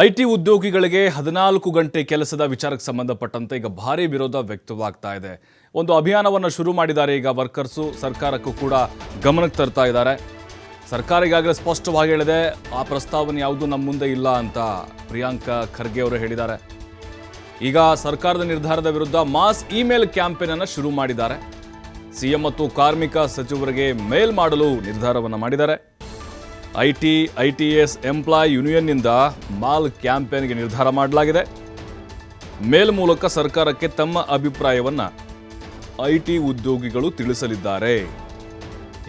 I T ಉದ್ಯೋಗಿಗಳಿಗೆ ಹದಿನಾಲ್ಕು ಗಂಟೆ ಕೆಲಸದ ವಿಚಾರಕ್ಕೆ ಸಂಬಂಧಪಟ್ಟಂತೆ ಈಗ ಭಾರಿ ವಿರೋಧ ವ್ಯಕ್ತವಾಗ್ತಾ ಇದೆ. ಒಂದು ಅಭಿಯಾನವನ್ನು ಶುರು ಮಾಡಿದ್ದಾರೆ ಈಗ ವರ್ಕರ್ಸು. ಸರ್ಕಾರಕ್ಕೂ ಕೂಡ ಗಮನಕ್ಕೆ ತರ್ತಾ ಇದ್ದಾರೆ. ಸರ್ಕಾರ ಈಗಾಗಲೇ ಸ್ಪಷ್ಟವಾಗಿ ಹೇಳಿದೆ, ಆ ಪ್ರಸ್ತಾವನೆ ಯಾವುದು ನಮ್ಮ ಮುಂದೆ ಇಲ್ಲ ಅಂತ ಪ್ರಿಯಾಂಕಾ ಖರ್ಗೆ ಅವರು ಹೇಳಿದ್ದಾರೆ. ಈಗ ಸರ್ಕಾರದ ನಿರ್ಧಾರದ ವಿರುದ್ಧ ಮಾಸ್ ಇಮೇಲ್ ಕ್ಯಾಂಪೇನ್ ಅನ್ನು ಶುರು ಮಾಡಿದ್ದಾರೆ. ಸಿಎಂ ಮತ್ತು ಕಾರ್ಮಿಕ ಸಚಿವರಿಗೆ ಮೇಲ್ ಮಾಡಲು ನಿರ್ಧಾರವನ್ನು ಮಾಡಿದ್ದಾರೆ. I T I T S employee ಯೂನಿಯನ್ನಿಂದ mall ಕ್ಯಾಂಪೇನ್ಗೆ ನಿರ್ಧಾರ ಮಾಡಲಾಗಿದೆ. ಮೇಲ್ ಮೂಲಕ ಸರ್ಕಾರಕ್ಕೆ ತಮ್ಮ ಅಭಿಪ್ರಾಯವನ್ನು ಐ ಟಿ ಉದ್ಯೋಗಿಗಳು ತಿಳಿಸಲಿದ್ದಾರೆ.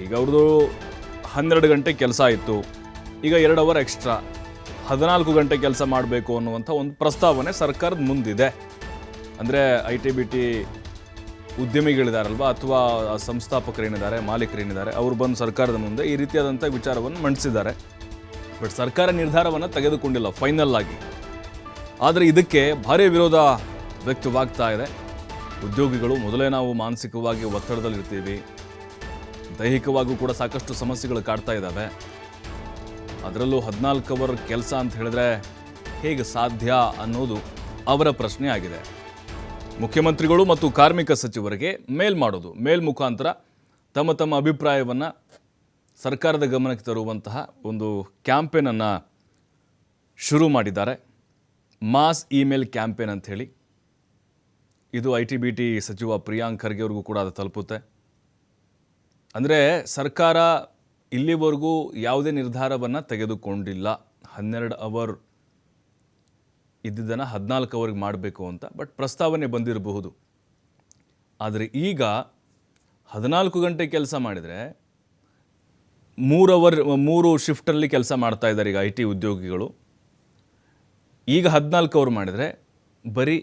ಈಗ ಅವ್ರದ್ದು ಹನ್ನೆರಡು ಗಂಟೆ ಕೆಲಸ ಆಯಿತು ಈಗ ಎರಡು ಅವರ್ ಎಕ್ಸ್ಟ್ರಾ. ಹದಿನಾಲ್ಕು ಗಂಟೆ ಕೆಲಸ ಮಾಡಬೇಕು ಅನ್ನುವಂಥ ಒಂದು ಪ್ರಸ್ತಾವನೆ ಸರ್ಕಾರದ ಮುಂದಿದೆ. ಅಂದರೆ ಐ ಟಿ ಬಿ ಟಿ ಉದ್ಯಮಿಗಳಿದಾರಲ್ವ ಅಥವಾ ಸಂಸ್ಥಾಪಕರೇನಿದ್ದಾರೆ, ಮಾಲೀಕರೇನಿದ್ದಾರೆ, ಅವರು ಬಂದು ಸರ್ಕಾರದ ಮುಂದೆ ಈ ರೀತಿಯಾದಂಥ ವಿಚಾರವನ್ನು ಮಂಡಿಸಿದ್ದಾರೆ. ಬಟ್ ಸರ್ಕಾರ ನಿರ್ಧಾರವನ್ನು ತೆಗೆದುಕೊಂಡಿಲ್ಲ ಫೈನಲ್ ಆಗಿ. ಆದರೆ ಇದಕ್ಕೆ ಭಾರಿ ವಿರೋಧ ವ್ಯಕ್ತವಾಗ್ತಾ ಇದೆ. ಉದ್ಯೋಗಿಗಳು ಮೊದಲೇ ನಾವು ಮಾನಸಿಕವಾಗಿ ಒತ್ತಡದಲ್ಲಿರ್ತೀವಿ. ದೈಹಿಕವಾಗೂ ಕೂಡ ಸಾಕಷ್ಟು ಸಮಸ್ಯೆಗಳು ಕಾಡ್ತಾ ಇದ್ದಾವೆ ಅದರಲ್ಲೂ ಹದಿನಾಲ್ಕು ಅವರ್ ಕೆಲಸ ಅಂತ ಹೇಳಿದ್ರೆ ಹೇಗೆ ಸಾಧ್ಯ ಅನ್ನೋದು ಅವರ ಪ್ರಶ್ನೆ ಆಗಿದೆ. ಮುಖ್ಯಮಂತ್ರಿಗಳು ಮತ್ತು ಕಾರ್ಮಿಕ ಸಚಿವರಿಗೆ ಮೇಲ್ ಮಾಡೋದು, ಮೇಲ್ ಮುಖಾಂತರ ತಮ್ಮ ತಮ್ಮ ಅಭಿಪ್ರಾಯವನ್ನು ಸರ್ಕಾರದ ಗಮನಕ್ಕೆ ತರುವಂತಹ ಒಂದು ಕ್ಯಾಂಪೇನನ್ನು ಶುರು ಮಾಡಿದ್ದಾರೆ. ಮಾಸ್ ಇಮೇಲ್ ಕ್ಯಾಂಪೇನ್ ಅಂಥೇಳಿ ಇದು ಐ ಟಿ ಬಿ ಟಿ ಸಚಿವ ಪ್ರಿಯಾಂಕ್ ಖರ್ಗೆ ಕೂಡ ಅದು ತಲುಪುತ್ತೆ. ಅಂದರೆ ಸರ್ಕಾರ ಇಲ್ಲಿವರೆಗೂ ಯಾವುದೇ ನಿರ್ಧಾರವನ್ನು ತೆಗೆದುಕೊಂಡಿಲ್ಲ. ಹನ್ನೆರಡು ಅವರ್ ಇದ್ದಿದ್ದನ್ನು ಹದಿನಾಲ್ಕು ಅವರ್ಗೆ ಮಾಡಬೇಕು ಅಂತ, ಬಟ್ ಪ್ರಸ್ತಾವನೆ ಬಂದಿರಬಹುದು. ಆದರೆ ಈಗ ಹದಿನಾಲ್ಕು ಗಂಟೆ ಕೆಲಸ ಮಾಡಿದರೆ ಮೂರು ಅವರ್ ಮೂರು ಶಿಫ್ಟಲ್ಲಿ ಕೆಲಸ ಮಾಡ್ತಾ ಇದ್ದಾರೆ ಈಗ ಐ ಟಿ ಉದ್ಯೋಗಿಗಳು. ಈಗ ಹದಿನಾಲ್ಕು ಅವರ್ ಮಾಡಿದರೆ ಬರೀ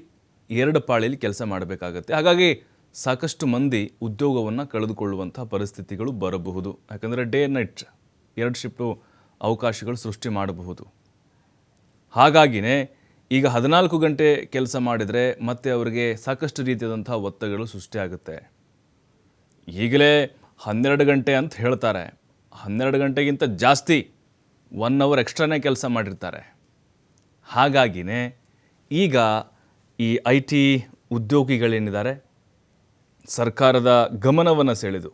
ಎರಡು ಪಾಳಿಯಲ್ಲಿ ಕೆಲಸ ಮಾಡಬೇಕಾಗತ್ತೆ. ಹಾಗಾಗಿ ಸಾಕಷ್ಟು ಮಂದಿ ಉದ್ಯೋಗವನ್ನು ಕಳೆದುಕೊಳ್ಳುವಂಥ ಪರಿಸ್ಥಿತಿಗಳು ಬರಬಹುದು. ಯಾಕಂದರೆ ಡೇ ನೈಟ್ ಎರಡು ಶಿಫ್ಟು ಅವಕಾಶಗಳು ಸೃಷ್ಟಿ ಮಾಡಬಹುದು. ಹಾಗಾಗಿನೇ ಈಗ ಹದಿನಾಲ್ಕು ಗಂಟೆ ಕೆಲಸ ಮಾಡಿದರೆ ಮತ್ತೆ ಅವರಿಗೆ ಸಾಕಷ್ಟು ರೀತಿಯಾದಂಥ ಒತ್ತಡಗಳು ಸೃಷ್ಟಿಯಾಗುತ್ತೆ. ಈಗಲೇ ಹನ್ನೆರಡು ಗಂಟೆ ಅಂತ ಹೇಳ್ತಾರೆ. ಹನ್ನೆರಡು ಗಂಟೆಗಿಂತ ಜಾಸ್ತಿ ಒನ್ ಅವರ್ ಎಕ್ಸ್ಟ್ರಾನೇ ಕೆಲಸ ಮಾಡಿರ್ತಾರೆ. ಹಾಗಾಗಿನೇ ಈಗ ಈ ಐ ಟಿ ಉದ್ಯೋಗಿಗಳೇನಿದ್ದಾರೆ? ಸರ್ಕಾರದ ಗಮನವನ್ನು ಸೆಳೆದು.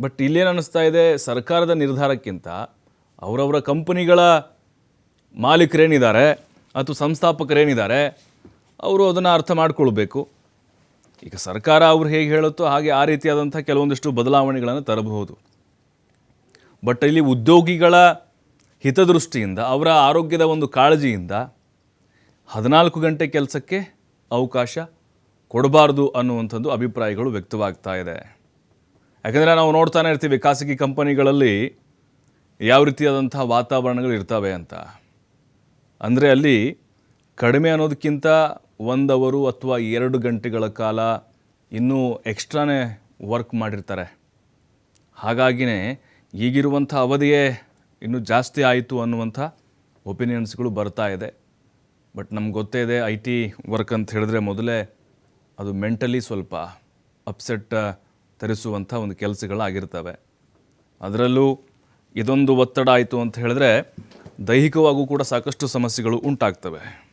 ಬಟ್ ಇಲ್ಲೇನು ಅನ್ನಿಸ್ತಾ ಇದೆ? ಸರ್ಕಾರದ ನಿರ್ಧಾರಕ್ಕಿಂತ ಅವರವರ ಕಂಪನಿಗಳ ಮಾಲೀಕರೇನಿದ್ದಾರೆ ಅಥವಾ ಸಂಸ್ಥಾಪಕರೇನಿದ್ದಾರೆ, ಅವರು ಅದನ್ನು ಅರ್ಥ ಮಾಡಿಕೊಳ್ಬೇಕು. ಈಗ ಸರ್ಕಾರ ಅವ್ರು ಹೇಗೆ ಹೇಳುತ್ತೋ ಹಾಗೆ ಆ ರೀತಿಯಾದಂಥ ಕೆಲವೊಂದಿಷ್ಟು ಬದಲಾವಣೆಗಳನ್ನು ತರಬಹುದು. ಬಟ್ ಇಲ್ಲಿ ಉದ್ಯೋಗಿಗಳ ಹಿತದೃಷ್ಟಿಯಿಂದ, ಅವರ ಆರೋಗ್ಯದ ಒಂದು ಕಾಳಜಿಯಿಂದ ಹದಿನಾಲ್ಕು ಗಂಟೆ ಕೆಲಸಕ್ಕೆ ಅವಕಾಶ ಕೊಡಬಾರ್ದು ಅನ್ನುವಂಥದ್ದು ಅಭಿಪ್ರಾಯಗಳು ವ್ಯಕ್ತವಾಗ್ತಾ ಇದೆ. ಯಾಕಂದರೆ ನಾವು ನೋಡ್ತಾನೆ ಇರ್ತೀವಿ ಖಾಸಗಿ ಕಂಪನಿಗಳಲ್ಲಿ ಯಾವ ರೀತಿಯಾದಂಥ ವಾತಾವರಣಗಳು ಇರ್ತವೆ ಅಂತ. ಅಂದರೆ ಅಲ್ಲಿ ಕಡಿಮೆ ಅನ್ನೋದಕ್ಕಿಂತ ಒಂದು ಅವರು ಅಥವಾ ಎರಡು ಗಂಟೆಗಳ ಕಾಲ ಇನ್ನೂ ಎಕ್ಸ್ಟ್ರಾನೇ ವರ್ಕ್ ಮಾಡಿರ್ತಾರೆ. ಹಾಗಾಗಿನೇ ಈಗಿರುವಂಥ ಅವಧಿಯೇ ಇನ್ನೂ ಜಾಸ್ತಿ ಆಯಿತು ಅನ್ನುವಂಥ ಒಪಿನಿಯನ್ಸ್ಗಳು ಬರ್ತಾ ಇದೆ. ಬಟ್ ನಮ್ಗೆ ಗೊತ್ತೇ ಇದೆ ಐ ಟಿ ವರ್ಕ್ ಅಂತ ಹೇಳಿದ್ರೆ ಮೊದಲೇ ಅದು ಮೆಂಟಲಿ ಸ್ವಲ್ಪ ಅಪ್ಸೆಟ್ ತರಿಸುವಂಥ ಒಂದು ಕೆಲಸಗಳಾಗಿರ್ತವೆ. ಅದರಲ್ಲೂ ಇದೊಂದು ಒತ್ತಡ ಆಯಿತು ಅಂತ ಹೇಳಿದ್ರೆ ದೈಹಿಕವಾಗೂ ಕೂಡ ಸಾಕಷ್ಟು ಸಮಸ್ಯೆಗಳು ಉಂಟಾಗ್ತವೆ.